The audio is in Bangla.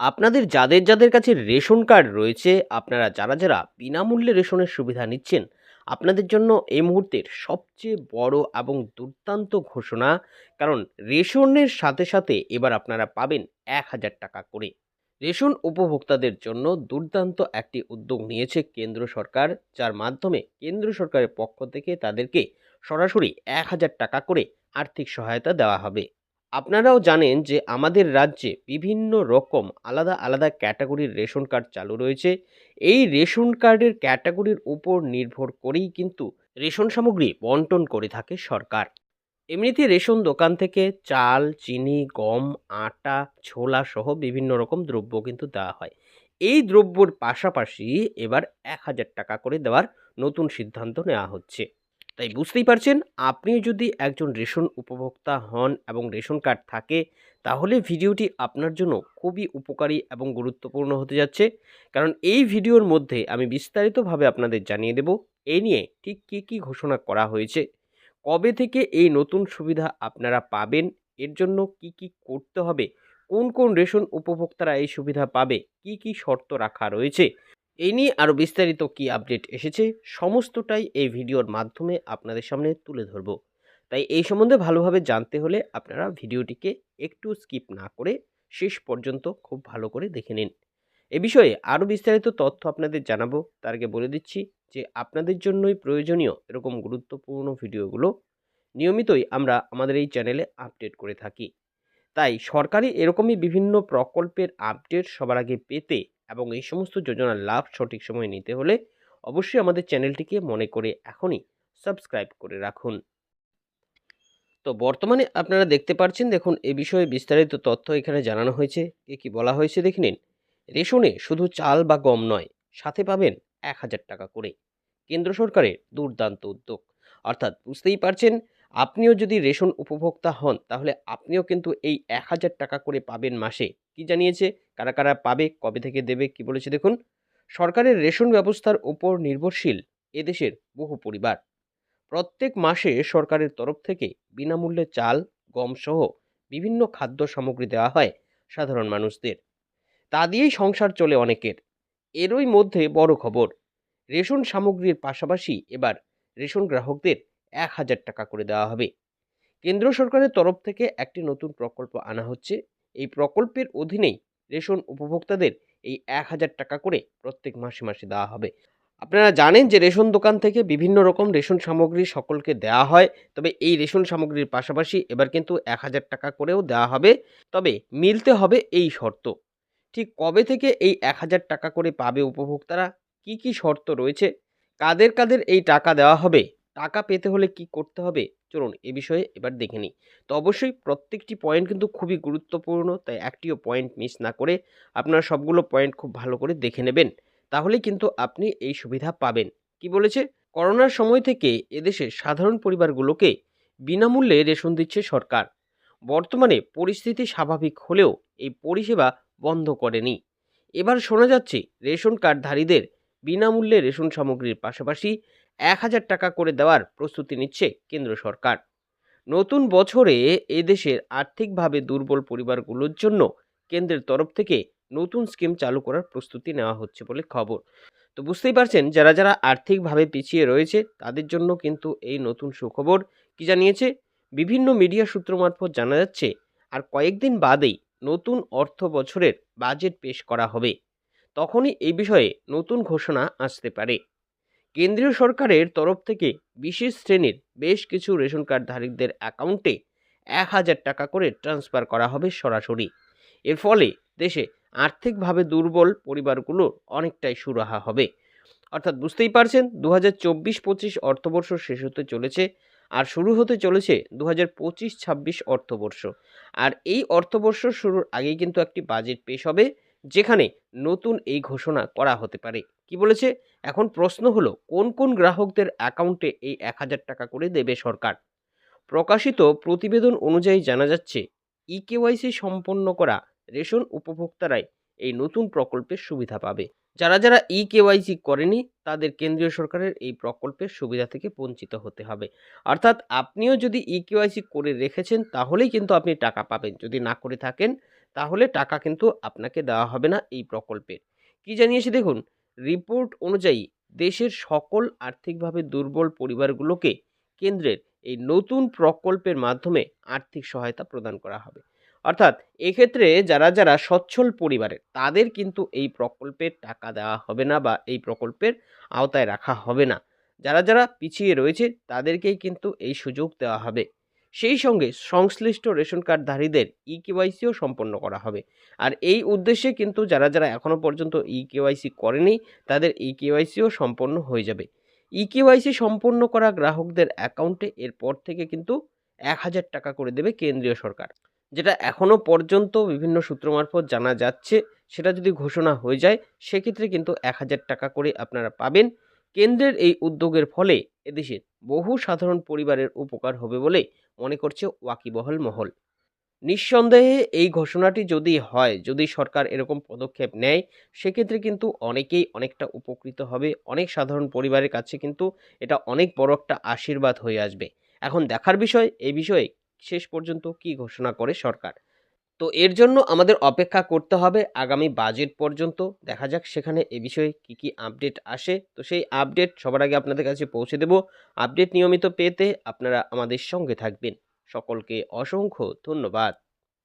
আপনাদের যাদের যাদের কাছে রেশন কার্ড রয়েছে, আপনারা যারা যারা বিনামূল্যে রেশনের সুবিধা নিচ্ছেন, আপনাদের জন্য এই মুহূর্তের সবচেয়ে বড় এবং দুর্দান্ত ঘোষণা, কারণ রেশনের সাথে সাথে এবার আপনারা পাবেন এক হাজার টাকা করে। রেশন উপভোক্তাদের জন্য দুর্দান্ত একটি উদ্যোগ নিয়েছে কেন্দ্র সরকার, যার মাধ্যমে কেন্দ্র সরকারের পক্ষ থেকে তাদেরকে সরাসরি এক হাজার টাকা করে আর্থিক সহায়তা দেওয়া হবে। আপনারাও জানেন যে আমাদের রাজ্যে বিভিন্ন রকম আলাদা আলাদা ক্যাটাগরির রেশন কার্ড চালু রয়েছে। এই রেশন কার্ডের ক্যাটাগরির উপর নির্ভর করেই কিন্তু রেশন সামগ্রী বন্টন করে থাকে সরকার। এমনিতে রেশন দোকান থেকে চাল, চিনি, গম, আটা, ছোলা সহ বিভিন্ন রকম দ্রব্য কিন্তু দেওয়া হয়। এই দ্রব্যর পাশাপাশি এবার এক হাজার টাকা করে দেওয়ার নতুন সিদ্ধান্ত নেওয়া হচ্ছে। তাই বুঝতেই পারছেন, আপনি যদি একজন রেশন উপভোক্তা হন এবং রেশন কার্ড থাকে, তাহলে ভিডিওটি আপনার জন্য খুবই উপকারী এবং গুরুত্বপূর্ণ হতে যাচ্ছে। কারণ এই ভিডিওর মধ্যে আমি বিস্তারিতভাবে আপনাদের জানিয়ে দেব এই নিয়ে ঠিক কী কী ঘোষণা করা হয়েছে, কবে থেকে এই নতুন সুবিধা আপনারা পাবেন, এর জন্য কি কি করতে হবে, কোন কোন রেশন উপভোক্তারা এই সুবিধা পাবে, কি কি শর্ত রাখা রয়েছে এই নিয়ে আরও বিস্তারিত কি আপডেট এসেছে সমস্তটাই এই ভিডিওর মাধ্যমে আপনাদের সামনে তুলে ধরব। তাই এই সম্বন্ধে ভালোভাবে জানতে হলে আপনারা ভিডিওটিকে একটু স্কিপ না করে শেষ পর্যন্ত খুব ভালো করে দেখে নিন। এ বিষয়ে আরও বিস্তারিত তথ্য আপনাদের জানাব। তার আগে বলে দিচ্ছি যে আপনাদের জন্যই প্রয়োজনীয় এরকম গুরুত্বপূর্ণ ভিডিওগুলো নিয়মিতই আমরা আমাদের এই চ্যানেলে আপডেট করে থাকি। তাই সরকারি এরকমই বিভিন্ন প্রকল্পের আপডেট সবার আগে পেতে এবং এই সমস্ত যোজনার লাভ সঠিক সময়ে নিতে হলে অবশ্যই আমাদের চ্যানেলটিকে মনে করে এখনই সাবস্ক্রাইব করে রাখুন। তো বর্তমানে আপনারা দেখতে পাচ্ছেন দেখুন, এ বিষয়ে বিস্তারিত তথ্য এখানে জানানো হয়েছে। এ কি বলা হয়েছে দেখে নিন। রেশনে শুধু চাল বা গম নয়, সাথে পাবেন এক হাজার টাকা করে। কেন্দ্র সরকারের দুর্দান্ত উদ্যোগ। অর্থাৎ বুঝতেই পারছেন আপনিও যদি রেশন উপভোক্তা হন, তাহলে আপনিও কিন্তু এই এক হাজার টাকা করে পাবেন মাসে। কি জানিয়েছে? কারা কারা পাবে? কবে থেকে দেবে? কি বলেছে? দেখুন, সরকারের রেশন ব্যবস্থার উপর নির্ভরশীল এদেশের বহু পরিবার। প্রত্যেক মাসে সরকারের তরফ থেকে বিনামূল্যে চাল, গম সহ বিভিন্ন খাদ্য সামগ্রী দেওয়া হয় সাধারণ মানুষদের। তা দিয়েই সংসার চলে অনেকের। এরই মধ্যে বড় খবর, রেশন সামগ্রীর পাশাপাশি এবার রেশন গ্রাহকদের এক হাজার টাকা করে দেওয়া হবে। কেন্দ্র সরকারের তরফ থেকে একটি নতুন প্রকল্প আনা হচ্ছে। এই প্রকল্পের অধীনেই রেশন উপভোক্তাদের এই এক হাজার টাকা করে প্রত্যেক মাসে মাসে দেওয়া হবে। আপনারা জানেন যে রেশন দোকান থেকে বিভিন্ন রকম রেশন সামগ্রী সকলকে দেওয়া হয়, তবে এই রেশন সামগ্রীর পাশাপাশি এবার কিন্তু এক হাজার টাকা করেও দেওয়া হবে। তবে মিলতে হবে এই শর্ত। ঠিক কবে থেকে এই এক হাজার টাকা করে পাবে উপভোক্তারা? কি কি শর্ত রয়েছে? কাদের কাদের এই টাকা দেওয়া হবে? টাকা পেতে হলে কি করতে হবে? চলুন এ বিষয়ে এবার দেখে নিই। তো অবশ্যই প্রত্যেকটি পয়েন্ট কিন্তু খুবই গুরুত্বপূর্ণ, তাই একটিও পয়েন্ট মিস না করে আপনারা সবগুলো পয়েন্ট খুব ভালো করে দেখে নেবেন। তাহলে কিন্তু আপনি এই সুবিধা পাবেন। কি বলেছে? করোনার সময় থেকে এদেশের সাধারণ পরিবারগুলোকে বিনামূল্যে রেশন দিচ্ছে সরকার। বর্তমানে পরিস্থিতি স্বাভাবিক হলেও এই পরিষেবা বন্ধ করেনি। এবার শোনা যাচ্ছে রেশন কার্ডধারীদের বিনামূল্যে রেশন সামগ্রীর পাশাপাশি এক হাজার টাকা করে দেওয়ার প্রস্তুতি নিচ্ছে কেন্দ্র সরকার। নতুন বছরে এদেশের আর্থিকভাবে দুর্বল পরিবারগুলোর জন্য কেন্দ্রের তরফ থেকে নতুন স্কিম চালু করার প্রস্তুতি নেওয়া হচ্ছে বলে খবর। তো বুঝতেই পারছেন, যারা যারা আর্থিকভাবে পিছিয়ে রয়েছে, তাদের জন্য কিন্তু এই নতুন সুখবর কি জানিয়েছে? বিভিন্ন মিডিয়া সূত্র মারফত জানা যাচ্ছে, আর কয়েকদিন বাদেই নতুন অর্থ বছরের বাজেট পেশ করা হবে। তখনই এই বিষয়ে নতুন ঘোষণা আসতে পারে। কেন্দ্রীয় সরকারের তরফ থেকে বিশেষ শ্রেণির বেশ কিছু রেশন কার্ডধারীদের অ্যাকাউন্টে এক হাজার টাকা করে ট্রান্সফার করা হবে সরাসরি। এর ফলে দেশে আর্থিকভাবে দুর্বল পরিবারগুলোর অনেকটাই সুরাহা হবে। অর্থাৎ বুঝতেই পারছেন দু হাজার চব্বিশ পঁচিশ অর্থবর্ষ শেষ হতে চলেছে আর শুরু হতে চলেছে দু হাজার পঁচিশ ছাব্বিশ অর্থবর্ষ। আর এই অর্থবর্ষ শুরুর আগেই কিন্তু একটি বাজেট পেশ হবে, যেখানে নতুন এই ঘোষণা করা হতে পারে। কি বলেছে? এখন প্রশ্ন হলো, কোন কোন গ্রাহকদের অ্যাকাউন্টে এই এক হাজার টাকা করে দেবে সরকার? প্রকাশিত প্রতিবেদন অনুযায়ী জানা যাচ্ছে ই কেওয়াইসি সম্পন্ন করা রেশন উপভোক্তারাই এই নতুন প্রকল্পের সুবিধা পাবে। যারা যারা ই কেওয়াইসি করেনি, তাদের কেন্দ্রীয় সরকারের এই প্রকল্পের সুবিধা থেকে বঞ্চিত হতে হবে। অর্থাৎ আপনিও যদি ই কেওয়াইসি করে রেখেছেন, তাহলেই কিন্তু আপনি টাকা পাবেন। যদি না করে থাকেন, তাহলে টাকা কিন্তু আপনাকে দেওয়া হবে না এই প্রকল্পের। কি জানিয়েছে দেখুন রিপোর্ট অনুযায়ী দেশের সকল আর্থিকভাবে দুর্বল পরিবারগুলোকে কেন্দ্রের এই নতুন প্রকল্পের মাধ্যমে আর্থিক সহায়তা প্রদান করা হবে। অর্থাৎ এক্ষেত্রে যারা যারা সচ্ছল পরিবারের, তাদের কিন্তু এই প্রকল্পের টাকা দেওয়া হবে না বা এই প্রকল্পের আওতায় রাখা হবে না। যারা যারা পিছিয়ে রয়েছে, তাদেরকেই কিন্তু এই সুযোগ দেওয়া হবে। সেই সঙ্গে সংশ্লিষ্ট রেশন কার্ডধারীদের ই কেওয়াইসিও সম্পন্ন করা হবে। আর এই উদ্দেশ্যে কিন্তু যারা যারা এখনও পর্যন্ত ই কেওয়াইসি করেনি, তাদের ই কেওয়াইসিও সম্পন্ন হয়ে যাবে। ই কেওয়াইসি সম্পন্ন করা গ্রাহকদের অ্যাকাউন্টে এরপর থেকে কিন্তু এক হাজার টাকা করে দেবে কেন্দ্রীয় সরকার। যেটা এখনও পর্যন্ত বিভিন্ন সূত্র মারফত জানা যাচ্ছে, সেটা যদি ঘোষণা হয়ে যায়, সেক্ষেত্রে কিন্তু এক হাজার টাকা করে আপনারা পাবেন। কেন্দ্রের এই উদ্যোগের ফলে এদেশের বহু সাধারণ পরিবারের উপকার হবে বলে মনে করছে ওয়াকিবহল মহল। নিঃসন্দেহে এই ঘোষণাটি যদি হয়, যদি সরকার এরকম পদক্ষেপ নেয়, সেক্ষেত্রে কিন্তু অনেকেই অনেকটা উপকৃত হবে। অনেক সাধারণ পরিবারের কাছে কিন্তু এটা অনেক বড় একটা আশীর্বাদ হয়ে আসবে। এখন দেখার বিষয়, এই বিষয়ে শেষ পর্যন্ত কি ঘোষণা করে সরকার? তো এর জন্য আমাদের অপেক্ষা করতে হবে আগামী বাজেট পর্যন্ত। দেখা যাক সেখানে এ বিষয়ে কি কি আপডেট আসে। তো সেই আপডেট সবার আগে আপনাদের কাছে পৌঁছে দেব। আপডেট নিয়মিত পেতে আপনারা আমাদের সঙ্গে থাকবেন। সকলকে অসংখ্য ধন্যবাদ।